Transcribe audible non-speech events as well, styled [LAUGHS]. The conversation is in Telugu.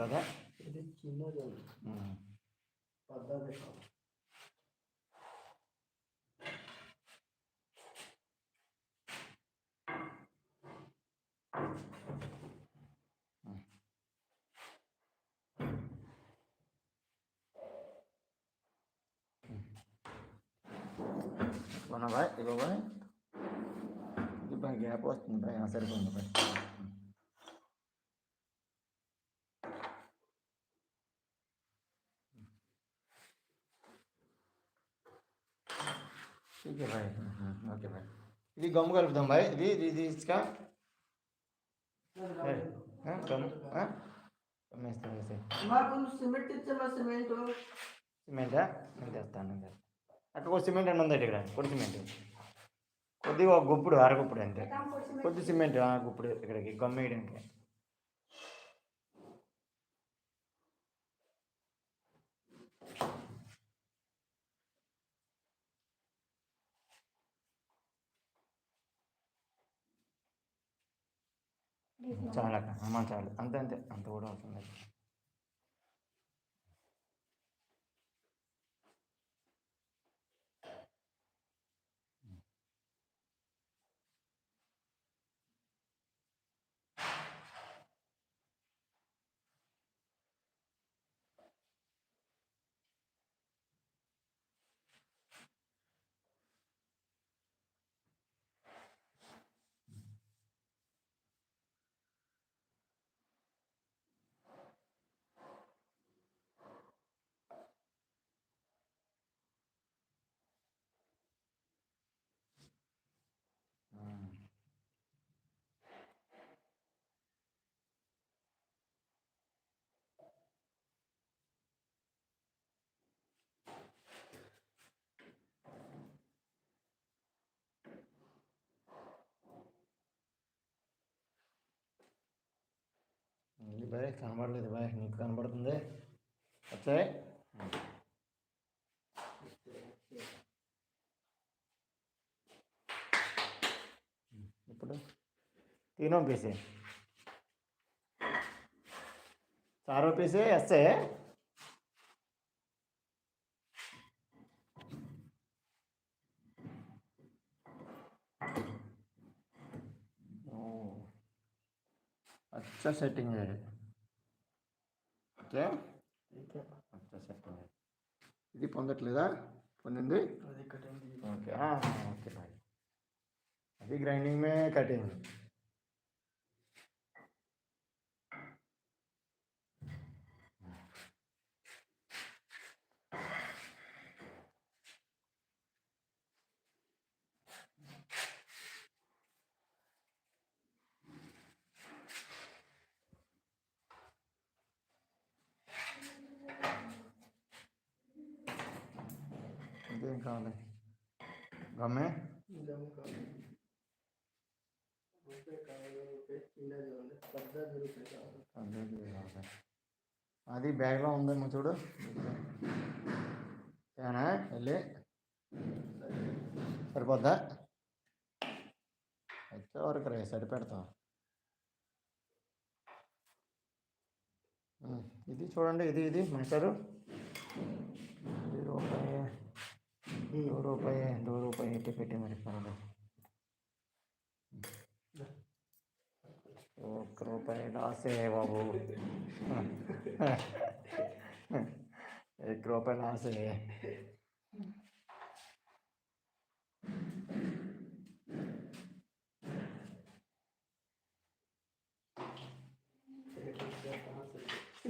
দাদা চিহ্ন হুম Bueno, vai, digo, vai. Y para que apuesten, vayan a hacer con ठीक है भाई ओके भाई ఇది గమ్ము కలుపుదాం బాయ్ ఇది ఇది ఇది ఇసుక ఏ, ఆ, గమ్ ఆ? గమ్ వేస్తాం వేసే మాకు సిమెంట్ ఇచ్చమ్మా సిమెంట్ సిమెంటా నేను తెస్తాను నేను తెస్తాను అక్కడ ఒక సిమెంట్ అని ఉంది ఇక్కడ కొద్ది సిమెంట్ కొద్దిగా ఒక గుప్పుడు అరగుప్పుడు అంతే కొద్ది సిమెంట్ ఆ గుప్పుడు ఇక్కడికి గమ్మ వేయడానికి చాలా అమ్మ చాలు అంతే అంతే. అంత కూడా అవుతుంది బాయ్ కనబడలేదు బాయ్ నీకు కనబడుతుంది వచ్చాయి ఇప్పుడు तीनों पीसे चारों पीसे ऐसे ओ, अच्छा सेटिंग है ఓకే. ఇది పొందట్లేదా? పొందింది? ఓకే. ఓకే అది గ్రైండింగ్ మే కటింగ్ ఇంకేం కావాలి? గమ్మే అదే బ్యాగ్లో ఉందేమో చూడు. ఏనా వెళ్ళి. సరిపోద్దా? వచ్చే వరకు రే సరిపెడతాం. ఇది చూడండి ఇది ఇది మాస్టారు ఇది రూపాయి దో రూపాయి దో రూపాయి ఎట్టి పెట్టి మరి పర్వాలేదు ఒక్క రూపాయి లాసే బాబు [LAUGHS] एक रुपये लास है